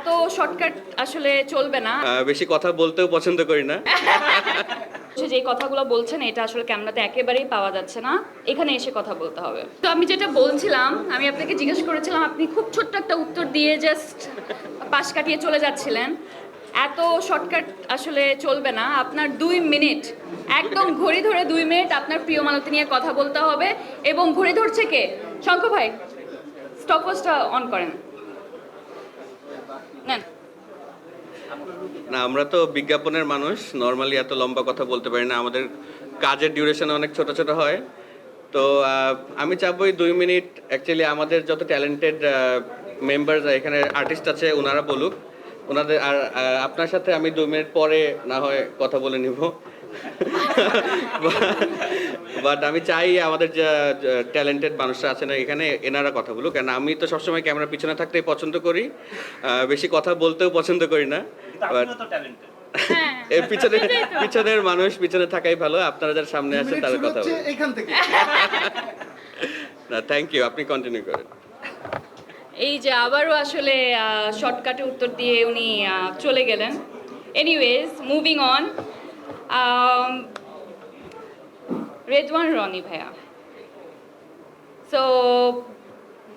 এত শর্টকাট আসলে চলবে না। বেশি কথা বলতেও পছন্দ করি না। যে কথাগুলো বলছেন এটা আসলে ক্যামেরাতে একেবারেই পাওয়া যাচ্ছে না। এখানে এসে কথা বলতে হবে। তো আমি যেটা বলছিলাম আমি আপনাকে জিজ্ঞেস করেছিলাম আপনি খুব ছোট্ট একটা উত্তর দিয়ে জাস্ট পাশ কাটিয়ে চলে যাচ্ছিলেন। এত শর্টকাট আসলে চলবে না। আপনার দুই মিনিট একদম ঘড়ি ধরে দুই মিনিট আপনার প্রিয় মালতী নিয়ে কথা বলতে হবে। এবং ঘড়ি ধরছে কে? শঙ্খ ভাই স্টপওয়াচটা অন করেন। না, আমরা তো বিজ্ঞাপনের মানুষ। নর্মালি এত লম্বা কথা বলতে পারি না। আমাদের কাজের ডিউরেশন অনেক ছোট ছোট হয়। তো আমি চাবো দুই মিনিট। অ্যাকচুয়ালি আমাদের যত ট্যালেন্টেড মেম্বার এখানে আর্টিস্ট আছে ওনারা বলুক। ওনাদের আর আপনার সাথে আমি দুই মিনিট পরে না হয় কথা বলে নিব। বাট আমি চাই আমাদের যে ট্যালেন্টেড মানুষরা আছেন এখানে এনারা কথা বলুক কেন আমি তো সবসময় ক্যামেরার পিছনে থাকতেই পছন্দ করি। বেশি কথা বলতেও পছন্দ করি না। বাট আপনিও তো ট্যালেন্টেড হ্যাঁ। এর পিছনে পিছনের মানুষ পিছনে থাকাই ভালো। আপনারা যারা সামনে আছে তাদের কথা হচ্ছে বলুন। এখান থেকে। না থ্যাংক ইউ আপনি কন্টিনিউ করেন। এই যে আবারও আসলে শর্টকাটে উত্তর দিয়ে উনি চলে গেলেন। Anyways moving on Redwan Rony ভাইয়া। সো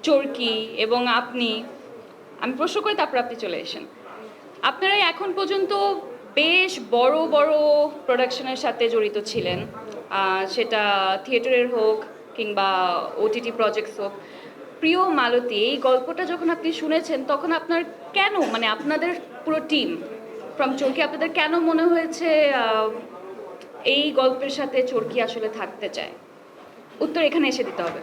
চরকি এবং আপনি, আমি প্রশ্ন করি তারপর আপনি চলে এসেন আপনারা এখন পর্যন্ত বেশ বড় বড় প্রোডাকশনের সাথে জড়িত ছিলেন। সেটা থিয়েটারের হোক কিংবা ওটিটি প্রজেক্টস হোক। প্রিয় মালতী, এই গল্পটা যখন আপনি শুনেছেন, তখন আপনার কেন মানে আপনাদের পুরো টিম ফ্রম চরকি আপনাদের কেন মনে হয়েছে এই গল্পের সাথে চরকি আসলে থাকতে চায়? উত্তর এখানে এসে দিতে হবে।